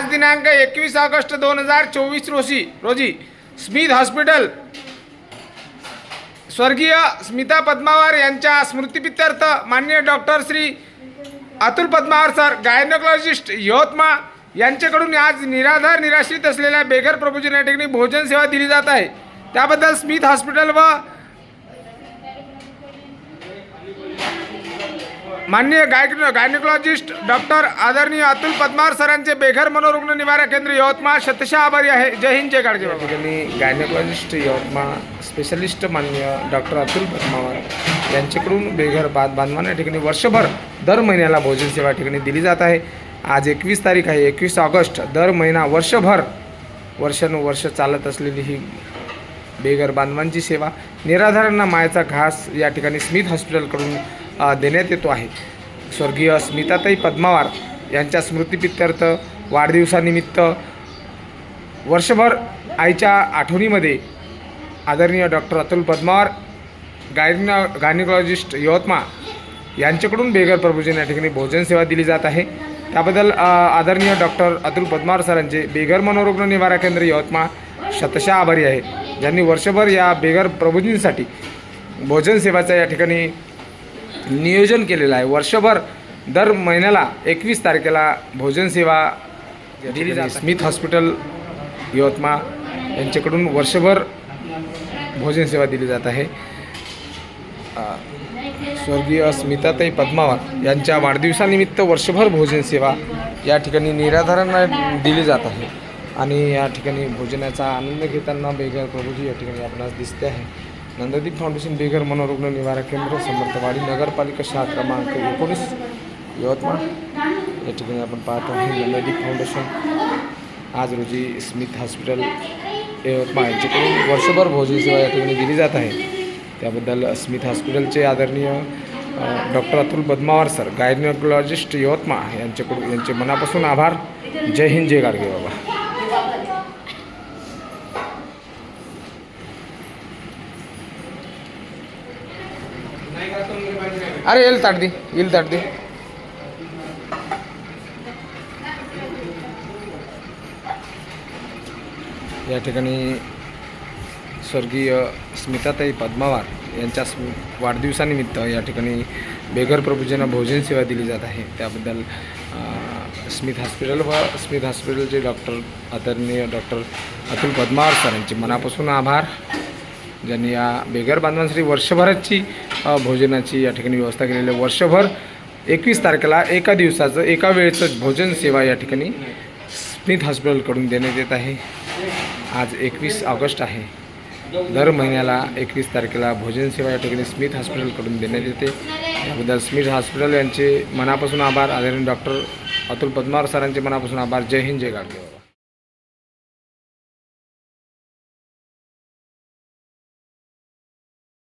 आज दिनांक एकवीस ऑगस्ट दोन हजार चोवीस रोजी रोजी स्मिथ हॉस्पिटल स्वर्गीय स्मिता पद्मावार यांच्या स्मृतिपित्यर्थ माननीय doctor Shri Atul Padmawar sir gynaecologist Yavatmal यांच्याकडून आज निराधार निराश्रित असलेल्या बेघर प्रभूजी या ठिकाणी भोजन सेवा दिली जात आहे. त्याबद्दल स्मिथ हॉस्पिटल व माननीय गायक गायनेकॉलॉजिस्ट डॉक्टर आदरणीय अतुल पद्मार सरांचे बेघर मनोरुग्ण निवारा केंद्र यवतमाळ शतशः आभारी आहे. जय हिंद जय गाडगे ठिकाणी गायनेकॉलॉजिस्ट यवतमाळ स्पेशलिस्ट माननीय डॉक्टर अतुल पद्मावर यांच्याकडून बेघर बांध बांधवांना या ठिकाणी वर्षभर दर महिन्याला भोजन सेवा ठिकाणी दिली जात आहे. आज एकवीस तारीख आहे एकवीस ऑगस्ट दर महिना वर्षभर वर्षानुवर्ष चालत असलेली ही बेघर बांधवांची सेवा. निराधारांना मायाचा घास या ठिकाणी स्मिथ हॉस्पिटलकडून देण्यात येतो आहे. स्वर्गीय स्मिताताई पद्मावार यांच्या स्मृतिपित्यर्थ वाढदिवसानिमित्त वर्षभर आईच्या आठवणीमध्ये आदरणीय डॉक्टर अतुल पद्मावार गायन गायनिकॉलॉजिस्ट यवतमाळ यांच्याकडून बेघर प्रभूजन या ठिकाणी भोजन सेवा दिली जात आहे. त्याबद्दल आदरणीय डॉक्टर अतुल पद्मावार सरांचे बेघर मनोरुग्ण निवारा केंद्र यवतमाळ शतशः आभारी आहे. ज्यांनी वर्षभर या बेघर प्रभूजींसाठी भोजन सेवाचा या ठिकाणी नियोजन केलेलं आहे. वर्षभर दर महिन्याला एकवीस तारखेला भोजनसेवा दिली जाते. स्मिथ हॉस्पिटल यवतमाळ यांच्याकडून वर्षभर भोजनसेवा दिली जात आहे. स्वर्गीय स्मिताताई पद्मावत यांच्या वाढदिवसानिमित्त वर्षभर भोजनसेवा या ठिकाणी निराधारांना दिली जात आहे. आणि या ठिकाणी भोजनाचा आनंद घेताना बेघर प्रभूजी या ठिकाणी आपणास दिसते आहे. नंददीप फाउंडेशन बेघर मनोरुग्ण निवारा केंद्र समर्थवाडी नगरपालिका शाळा क्रमांक एकोणीस यवतमाळ. या ठिकाणी आपण पाहतो आहे नंददीप फाउंडेशन. आज रोजी स्मिथ हॉस्पिटल यवतमाळ यांच्याकडून वर्षभर भोजन सेवा या ठिकाणी दिली जात आहे. त्याबद्दल स्मिथ हॉस्पिटलचे आदरणीय doctor Atul Badmawar sir gynaecologist Yavatmal यांच्याकडून यांचे मनापासून आभार. जय हिंद जय गाडगे बाबा. अरे येईल ताट दे येईल ताट दे. या ठिकाणी स्वर्गीय स्मिताताई पद्मावार यांच्या स्म वाढदिवसानिमित्त या ठिकाणी बेघर प्रभूजींना भोजन सेवा दिली जात आहे. त्याबद्दल स्मित हॉस्पिटल व स्मित हॉस्पिटलचे डॉक्टर आदरणीय डॉक्टर अतुल पद्मावार सर यांचे मनापासून आभार. ज्यांनी या बेघर बांधवांसाठी वर्षभराची भोजनाची या ठिकाणी व्यवस्था केलेली आहे. वर्षभर एकवीस तारखेला एका दिवसाचं एका वेळेचं भोजन सेवा या ठिकाणी स्मिथ हॉस्पिटलकडून देण्यात येत आहे. आज एकवीस ऑगस्ट आहे. दर महिन्याला एकवीस तारखेला भोजन सेवा या ठिकाणी स्मिथ हॉस्पिटलकडून देण्यात येते. त्याबद्दल स्मिथ हॉस्पिटल यांचे मनापासून आभार. आदरणीय डॉक्टर अतुल पद्मावर सरांचे मनापासून आभार. जय हिंद जय गाडगे